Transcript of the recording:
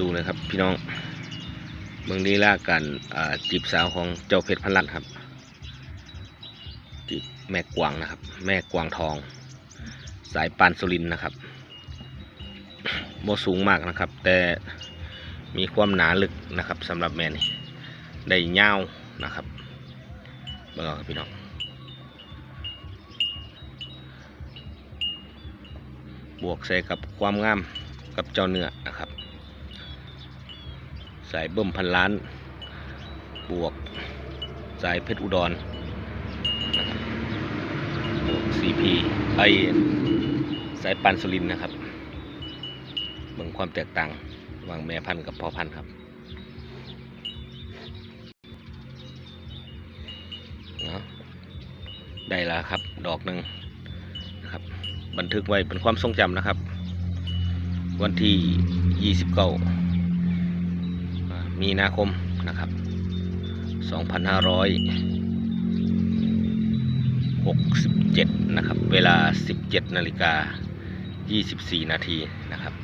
ดูเลยครับพี่น้องเมืองนี้ล่ากันจีบสาวของเจ้าเพชรพันลัดครับจีบแม่กวางนะครับ แม่กวางทอง สายปานสุรินนะครับโมสูงมากนะครับ แต่มีความหนาลึกนะครับสำหรับแม่นี่ได้ยาวนะครับเบิ่งเอาครับพี่น้องบวกใส่กับความงามกับเจ้าเนื้อนะครับ สายเบิ่มพันล้าน บวกสายเพชรอุดรนะครับบวกซีพีไอสายปันสุรินนะครับเบิ่งความแตกต่างระหว่างแม่พันธุ์กับพ่อพันธุ์ครับเนาะได้แล้วครับ ดอกหนึ่งนะครับ บันทึกไว้เป็นความทรงจำนะครับ วันที่ 29อ่า มีนาคมนะครับ 2567 นะครับ เวลา 17 นาฬิกา 24 นาทีนะครับ